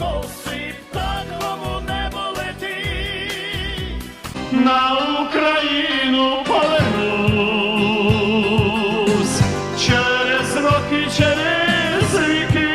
коси, птахом у небо летить. на Україну повернусь через роки, через віки.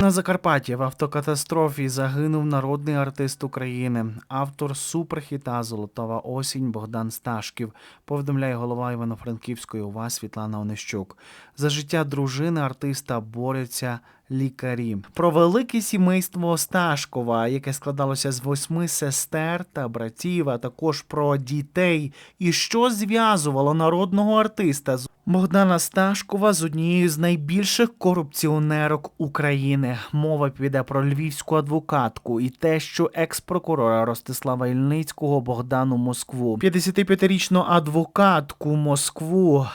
На Закарпатті в автокатастрофі загинув народний артист України, автор суперхіта Золотова осінь Богдан Сташків. Повідомляє голова Івано-Франківської ОВА Світлана Онищук. За життя дружини артиста борються лікарі. Про велике сімейство Сташкова, яке складалося з восьми сестер та братів, а також про дітей, і що зв'язувало народного артиста з Богдана Сташкова з однією з найбільших корупціонерок України. Мова піде про львівську адвокатку і те, що екс-прокурора Ростислава Ільницького Богдану Москву. 55-річну адвокатку Москву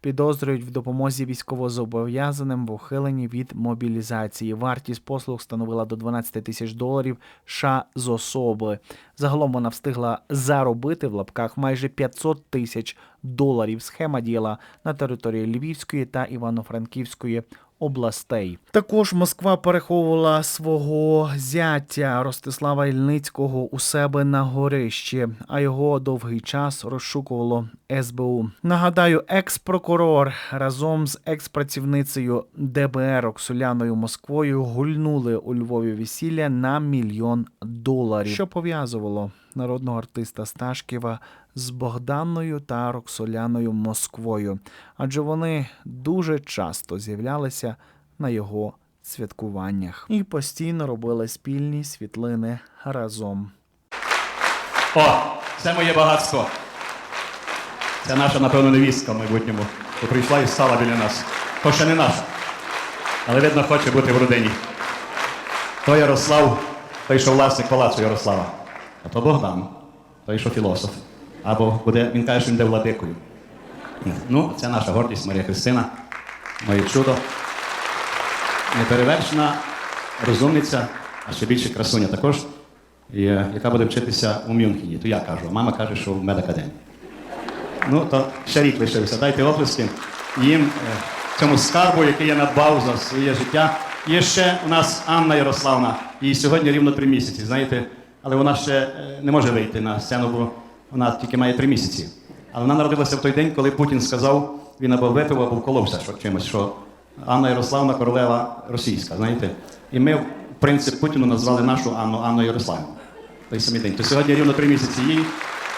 підозрюють в допомозі військовозобов'язаним в ухиленні від мобілізації. Вартість послуг становила до 12 тисяч доларів США з особи. Загалом вона встигла заробити в лапках майже 500 тисяч доларів. Схема діяла на території Львівської та Івано-Франківської областей. Також Москва переховувала свого зятя Ростислава Ільницького у себе на горищі, а його довгий час розшукувало СБУ. Нагадаю, екс-прокурор разом з екс-працівницею ДБР Оксуляною Москвою гульнули у Львові весілля на мільйон доларів, що пов'язувало народного артиста Сташківа з Богданною та Роксоляною Москвою, адже вони дуже часто з'являлися на його святкуваннях і постійно робили спільні світлини разом. О, це моє багатство. Це наша, напевно, невістка в майбутньому, що прийшла і стала біля нас. То ще не наша. Але видно, хоче бути в родині. То Ярослав, той, що власник палацу Ярослава. А то Богдан, той, що філософ. Або буде, він каже, що він буде владикою. Ну, це наша гордість, Марія Христина, моє чудо. Неперевершена розумниця, а ще більше красуня також, е, яка буде вчитися у Мюнхені. То я кажу, а мама каже, що в медакадемії. Ну, то ще рік лишився. Дайте оплески їм, е, цьому скарбу, який я надбав за своє життя. Є ще у нас Анна Ярославна, їй сьогодні рівно три місяці, знаєте, але вона ще е, не може вийти на сцену, бо вона тільки має три місяці. Але вона народилася в той день, коли Путін сказав, він або випив, або вколовся що, чимось, що Анна Ярославна королева російська, знаєте. І ми, в принцип, Путіну назвали нашу Анну Анну Ярославну. Той самий день. То сьогодні рівно три місяці їй,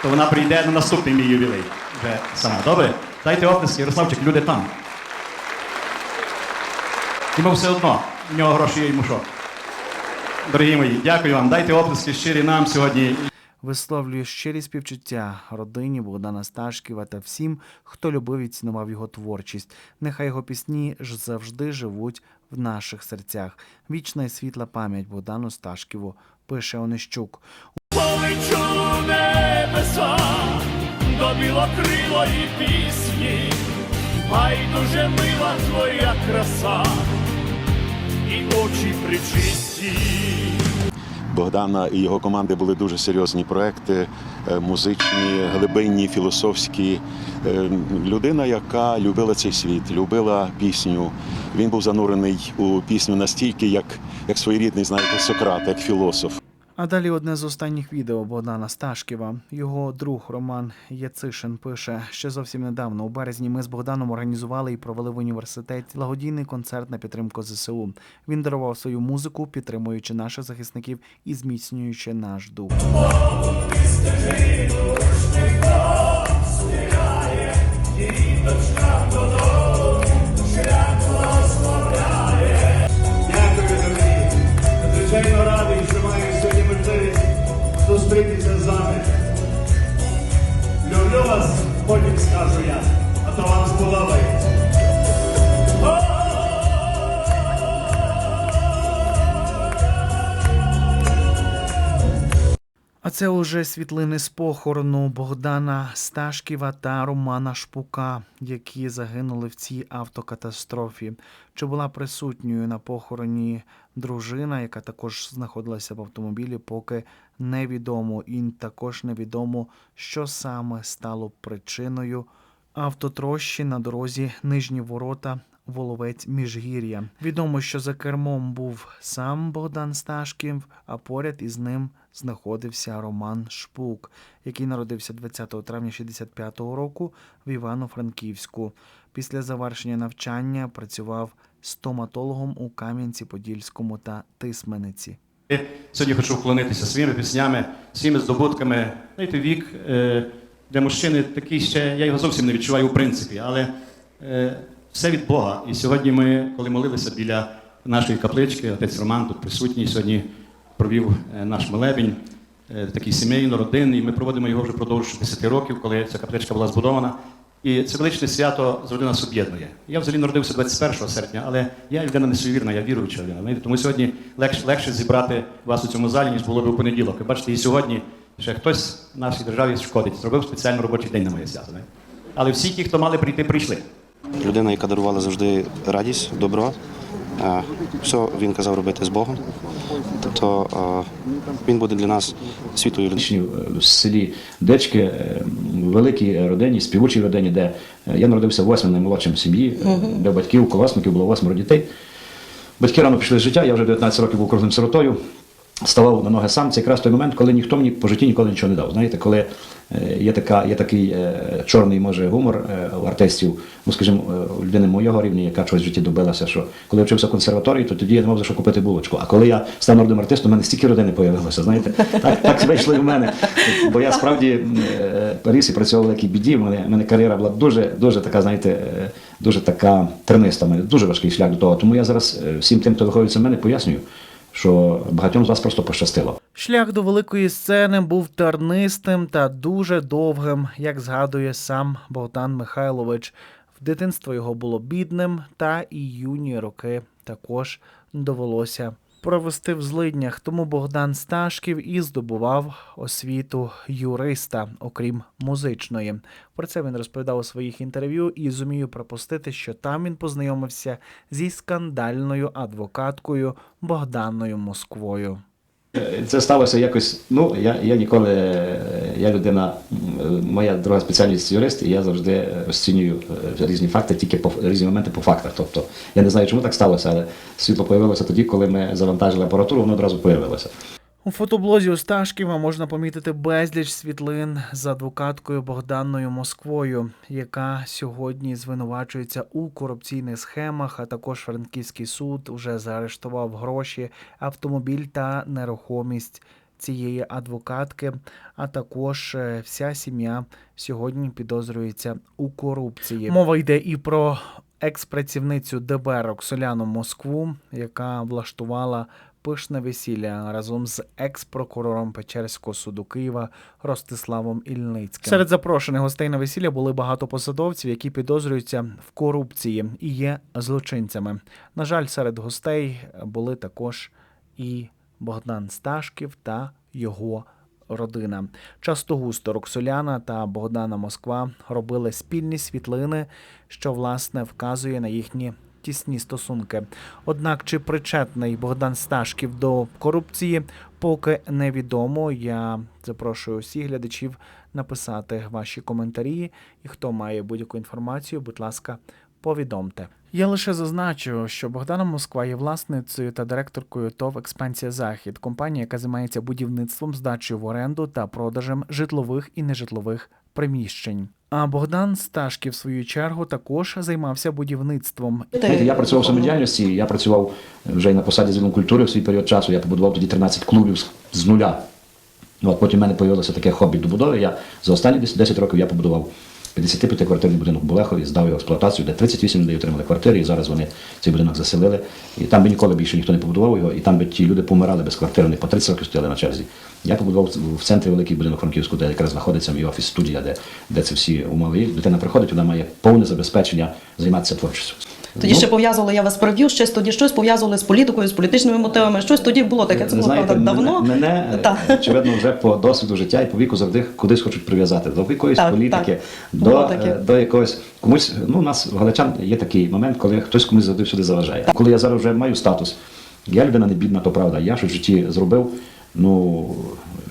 то вона прийде на наступний мій ювілей. Вже сама. Добре? Дайте оплески, Ярославчик, люди там. Йому все одно, в нього гроші є йому що. Дорогі мої, дякую вам. Дайте оплески щирі нам сьогодні. Висловлює щирі співчуття родині Богдана Сташківа та всім, хто любив і цінував його творчість. Нехай його пісні ж завжди живуть в наших серцях. Вічна і світла пам'ять Богдану Сташківу, пише Онищук. Небеса до білокрилої пісні, байдуже мила твоя краса і очі причисті. Богдана і його команди були дуже серйозні проекти, е, музичні, глибинні, філософські. Е, Людина, яка любила цей світ, любила пісню. Він був занурений у пісню настільки, як, як своєрідний, знаєте, Сократ, як філософ. А далі одне з останніх відео Богдана Сташківа. Його друг Роман Яцишин пише: ще зовсім недавно, у березні, ми з Богданом організували і провели в університеті благодійний концерт на підтримку ЗСУ. Він дарував свою музику, підтримуючи наших захисників і зміцнюючи наш дух. А це уже світлини з похорону Богдана Сташківа та Романа Шпука, які загинули в цій автокатастрофі. Чи була присутньою на похороні дружина, яка також знаходилася в автомобілі, поки невідомо. І також невідомо, що саме стало причиною автотрощі на дорозі Нижні Ворота Воловець Міжгір'я. Відомо, що за кермом був сам Богдан Сташків, а поряд із ним знаходився Роман Шпук, який народився 20 травня 65-го року в Івано-Франківську. Після завершення навчання працював стоматологом у Кам'янці-Подільському та Тисмениці. Сьогодні хочу вклонитися своїми піснями, своїми здобутками. Знаєте, вік е, для мужчини такий ще, я його зовсім не відчуваю в принципі, але е, все від Бога. І сьогодні ми, коли молилися біля нашої каплички, отець Роман тут присутній, сьогодні провів е, наш молебень, е, такий сімейно-родинний. Ми проводимо його вже впродовж 10 років, коли ця капличка була збудована. І це величне свято завжди нас об'єднує. Я взагалі народився 21 серпня, але я людина не суєвірна, я віруюча людина. Тому сьогодні легше, легше зібрати вас у цьому залі, ніж було б у понеділок. Ви бачите, і сьогодні ще хтось в нашій державі шкодить, зробив спеціально робочий день на моє свято. Але всі ті, хто мали прийти, прийшли. Людина, яка дарувала завжди радість, добро. Е, Все він казав робити з Богом. Тобто е, він буде для нас світлою людиною. В селі Дечки, е, великій родині, співучій родині, де е, я народився восьмим наймолодшим сім'ї, е, де батьків, колосників було восьмеро дітей. Батьки рано пішли з життя, я вже 19 років був круглим сиротою. Ставав на ноги сам. Це якраз той момент, коли ніхто мені по житті ніколи нічого не дав. Знаєте, коли е, є, така, є такий е, чорний може гумор е, у артистів, ну скажімо, у людини моєго рівня, яка чогось в житті добилася, що коли вчився в консерваторії, то тоді я не мав за що купити булочку. А коли я став народним артистом, у мене стільки родини появилося. Знаєте, так, так вийшло і в мене. Бо я справді ріс і працював в великій біді. У мене, мене кар'єра була дуже, дуже така, знаєте, дуже така терниста. Мене дуже важкий шлях до того. Тому я зараз всім тим, хто виходить в мене, пояснюю, що багатьом з вас просто пощастило. Шлях до великої сцени був тернистим та дуже довгим, як згадує сам Богдан Михайлович. В дитинство його було бідним, та і юні роки також довелося провести в злиднях. Тому Богдан Сташків і здобував освіту юриста, окрім музичної. Про це він розповідав у своїх інтерв'ю і зумію припустити, що там він познайомився зі скандальною адвокаткою Богданою Москвою. Е, Це сталося якось. Ну, я, я ніколи, е, я людина, моя друга спеціальність юрист, і я завжди розцінюю е, різні факти, тільки по різні моменти по фактах. Тобто я не знаю, чому так сталося, але світло появилося тоді, коли ми завантажили апаратуру, воно одразу появилося. У фотоблозі Осташківа можна помітити безліч світлин з адвокаткою Богданною Москвою, яка сьогодні звинувачується у корупційних схемах. А також Франківський суд вже заарештував гроші, автомобіль та нерухомість цієї адвокатки. А також е, вся сім'я сьогодні підозрюється у корупції. Мова йде і про екс-працівницю ДБР Роксоляну Москву, яка влаштувала пишне весілля разом з екс-прокурором Печерського суду Києва Ростиславом Ільницьким. Серед запрошених гостей на весілля були багато посадовців, які підозрюються в корупції і є злочинцями. На жаль, серед гостей були також і Богдан Сташків та його родина. Часто густо Роксоляна та Богдана Москва робили спільні світлини, що власне вказує на їхні тісні стосунки. Однак, чи причетний Богдан Сташків до корупції, поки невідомо. Я запрошую усіх глядачів написати ваші коментарі. І хто має будь-яку інформацію, будь ласка, повідомте. Я лише зазначу, що Богдана Москва є власницею та директоркою ТОВ Експансія Захід, компанія, яка займається будівництвом, здачею в оренду та продажем житлових і нежитлових приміщень. А Богдан Сташків, в свою чергу, також займався будівництвом. Я працював в самодіяльності, я працював вже й на посаді з культури в свій період часу. Я побудував тоді 13 клубів з, нуля. Ну, от потім в мене з'явилося таке хобі добудови. Я за останні 10 10 років я побудував 55-квартирний будинок в Булехові, здав його в експлуатацію, де 38 людей отримали квартири, і зараз вони цей будинок заселили. І там би ніколи більше ніхто не побудував його, і там би ті люди помирали без квартири, вони по 30 років стояли на черзі. Я побудував в центрі великий будинок Франківську, де якраз знаходиться мій офіс, студія, де, де це всі умови. Дитина приходить, вона має повне забезпечення займатися творчістю. Тоді Ну, ще пов'язували, я вас переб'ю, ще тоді щось пов'язували з політикою, з політичними мотивами. Щось тоді було таке. Це було правда давно. Мене, мене очевидно, вже по досвіду життя і по віку завжди кудись хочуть прив'язати. До якоїсь Так, політики, так. до, е, до якогось комусь. Ну, у нас в Галичан є такий момент, коли хтось комусь завжди всюди заважає. Коли я зараз вже маю статус, я людина не бідна, то правда. Я щось в житті зробив. Ну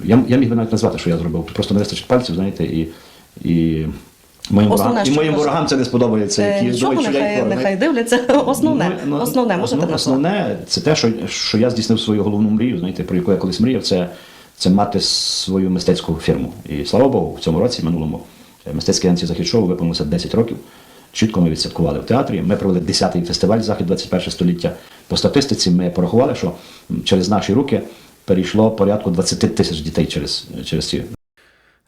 я, я міг би навіть назвати, що я зробив. Просто не вистачить пальців, знаєте, і. і Моїм Основне, ворогам, і моїм може- ворогам це не сподобається. Е, Які Нічого, думають, що я нехай, нехай дивляться. Основне, Ну, основне, можете основне, основне це те, що, що я здійснив свою головну мрію, знаєте, про яку я колись мріяв, це, це мати свою мистецьку фірму. І слава Богу, в цьому році, минулому, е, мистецький антизахід шоу виповнилося 10 років. Чітко ми відсвяткували в театрі. Ми провели 10-й фестиваль Захід 21 століття. По статистиці ми порахували, що через наші руки перейшло порядку 20 тисяч дітей через, через ці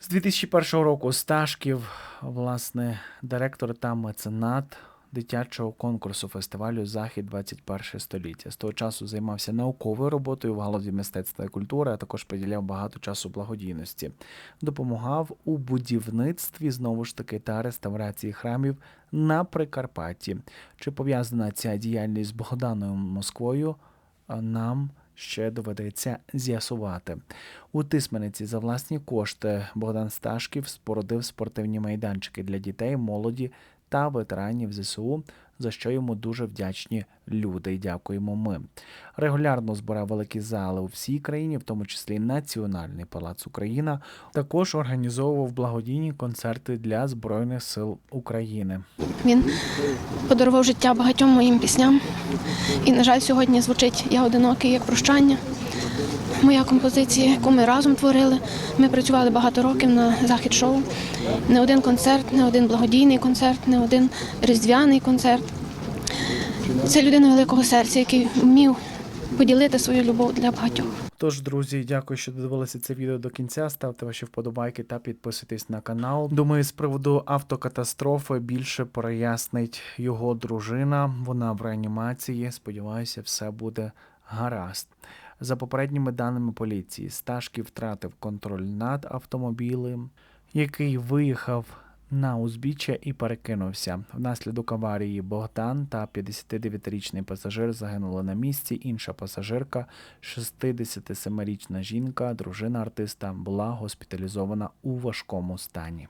З 2001 року Сташків, власне, директор та меценат дитячого конкурсу фестивалю Захід 21 століття. З того часу займався науковою роботою в галузі мистецтва і культури, а також приділяв багато часу благодійності. Допомагав у будівництві знову ж таки та реставрації храмів на Прикарпатті. Чи пов'язана ця діяльність з Богданою Москвою? Нам ще доведеться з'ясувати. У Тисмениці за власні кошти Богдан Сташків спородив спортивні майданчики для дітей, молоді та ветеранів ЗСУ, за що йому дуже вдячні люди. І дякуємо ми. Регулярно збирав великі зали у всій країні, в тому числі Національний палац Україна. Також організовував благодійні концерти для Збройних сил України. Він подарував життя багатьом моїм пісням. І, на жаль, сьогодні звучить Я одинокий як прощання. Моя композиція, яку ми разом творили. Ми працювали багато років на захід шоу. Не один концерт, не один благодійний концерт, не один різдвяний концерт. Це людина великого серця, який вмів поділити свою любов для багатьох. Тож, друзі, дякую, що додивилися це відео до кінця. Ставте ваші вподобайки та підписуйтесь на канал. Думаю, з приводу автокатастрофи більше прояснить його дружина. Вона в реанімації. Сподіваюся, все буде гаразд. За попередніми даними поліції, Сташків втратив контроль над автомобілем, який виїхав на узбіччя і перекинувся. Внаслідок аварії Богдан та 59-річний пасажир загинули на місці. Інша пасажирка, 67-річна жінка, дружина артиста, була госпіталізована у важкому стані.